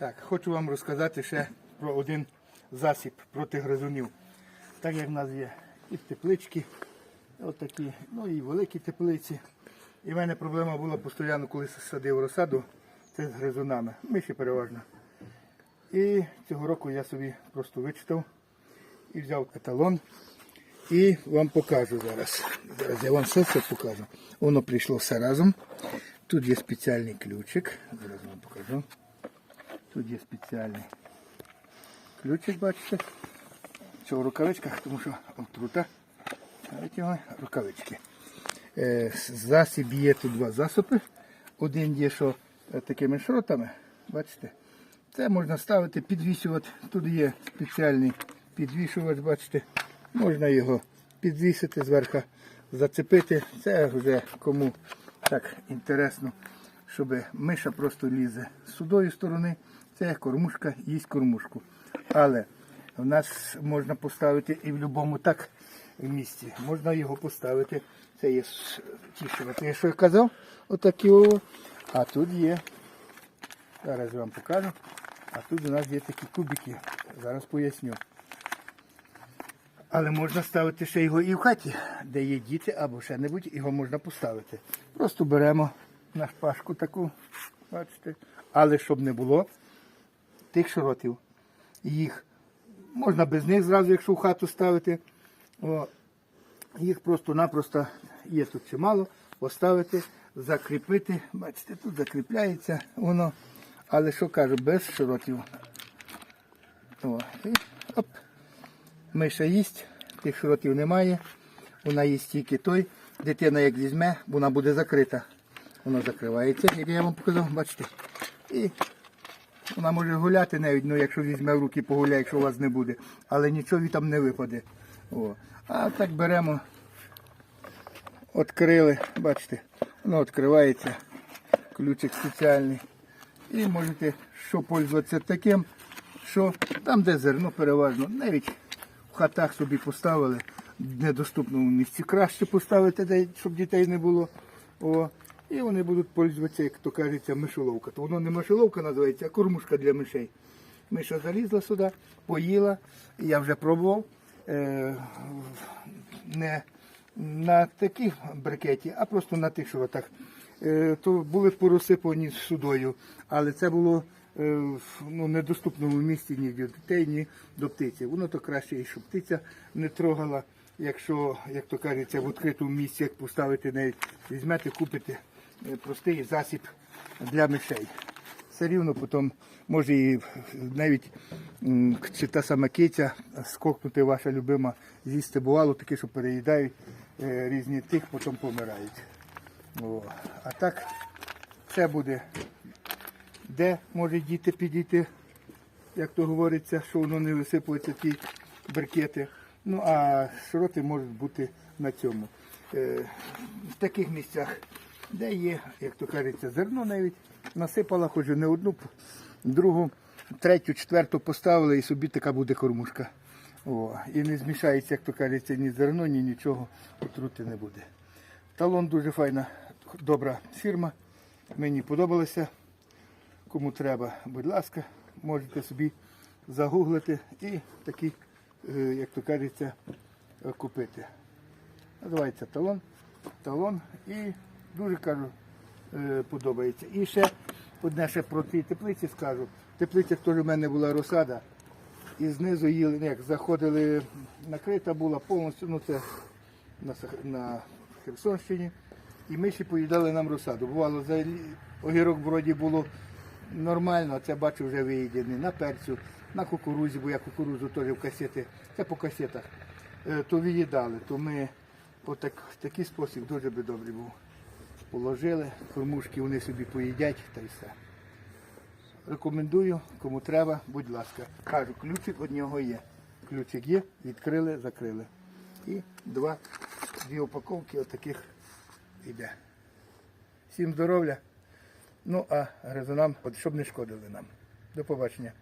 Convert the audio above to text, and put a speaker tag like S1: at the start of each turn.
S1: Так, хочу вам розказати ще про один засіб проти гризунів. Так як в нас є і теплички, отакі, ну і великі теплиці. І в мене проблема була постійно, коли садив розсаду, це з гризунами. Миші переважно. І цього року я собі просто вичитав і взяв каталон. І вам покажу зараз. Зараз я вам все це покажу. Воно прийшло все разом. Тут є спеціальний ключик. Зараз вам покажу. Тут є спеціальний ключик, бачите. Це в рукавичках, тому що отрута. Навіть рукавички. Е, Засіб є тут два засоби. Один є, що такими шротами, бачите. Це можна ставити, підвішувати. Тут є спеціальний підвішувач, бачите. Можна його підвісити зверху, зацепити. Це вже кому так інтересно, щоб миша просто лізе з судої сторони. Це кормушка, їсть кормушку. Але в нас можна поставити і в будь-якому так місці. Можна його поставити. Це є тішувати. Я що я казав, отакі о. А тут є. Зараз вам покажу. А тут у нас є такі кубики. Зараз поясню. Але можна ставити ще його і в хаті, де є діти або ще небудь, його можна поставити. Просто беремо на шпажку таку, бачите. Але щоб не було тих широтів. Їх можна без них зразу, якщо в хату ставити. О, їх просто-напросто є тут чимало, поставити, закріпити. Бачите, тут закріпляється воно. Але що кажу, без широтів. О, і оп. Миша їсть, тих широтів немає. Вона їсть тільки той. Дитина як візьме, вона буде закрита. Вона закривається, як я вам показав, бачите. І вона може гуляти навіть, ну, якщо візьме в руки, погуляє, якщо у вас не буде. Але нічого там не випаде. О. А так беремо, відкрили, бачите, воно відкривається, ключик спеціальний. І можете що пользуватися таким, що там, де зерно переважно, навіть в хатах собі поставили, в недоступному місці краще поставити, щоб дітей не було. О, і вони будуть пользуватися, як то кажеться, мишоловка. То воно не мишоловка називається, а кормушка для мишей. Миша залізла сюди, поїла, я вже пробував. Е, не на такій брикеті, а просто на тих широтах. Е, то були порозсипані судою, але це було е, ну, недоступному місці ні до дітей, ні до птиці. Воно то краще, і щоб птиця не трогала, якщо, як то кажеться, в відкритому місці, як поставити навіть, візьмете, купите простий засіб для мишей. Все рівно потім може і навіть чи та сама киця скокнути ваша любима з'їсти бувало таке, що переїдають е, різні тих, потім помирають. О. А так це буде, де може діти підійти, як то говориться, що воно не висипується ті беркети. Ну а широти можуть бути на цьому. Е, в таких місцях, де є, як то кажеться, зерно навіть насипала, хоч не одну, другу, третю, четверту поставила і собі така буде кормушка. О, і не змішається, як то кажеться, ні зерно, ні нічого, отрути не буде. Талон дуже файна, добра фірма. Мені подобалося. Кому треба, будь ласка, можете собі загуглити і такі, е, як то кажеться, купити. Називається талон. Талон і дуже кажу, е, подобається. І ще одне ще про ті теплиці скажу. В теплицях теж в мене була розсада. І знизу їли, ну, як заходили, накрита була повністю, ну це на, на Херсонщині. І миші поїдали нам розсаду. Бувало, за огірок вроді було нормально, а це бачу вже виїдений на перцю, на кукурузі, бо я кукурузу теж в касети, це по касетах, е, то виїдали. То ми отак, такий спосіб дуже би добрий був. Положили, кормушки вони собі поїдять та й все. Рекомендую, кому треба, будь ласка. Кажу, ключик від нього є. Ключик є, відкрили, закрили. І два, дві упаковки отаких йде. Всім здоров'я. Ну а гризунам, щоб не шкодили нам. До побачення.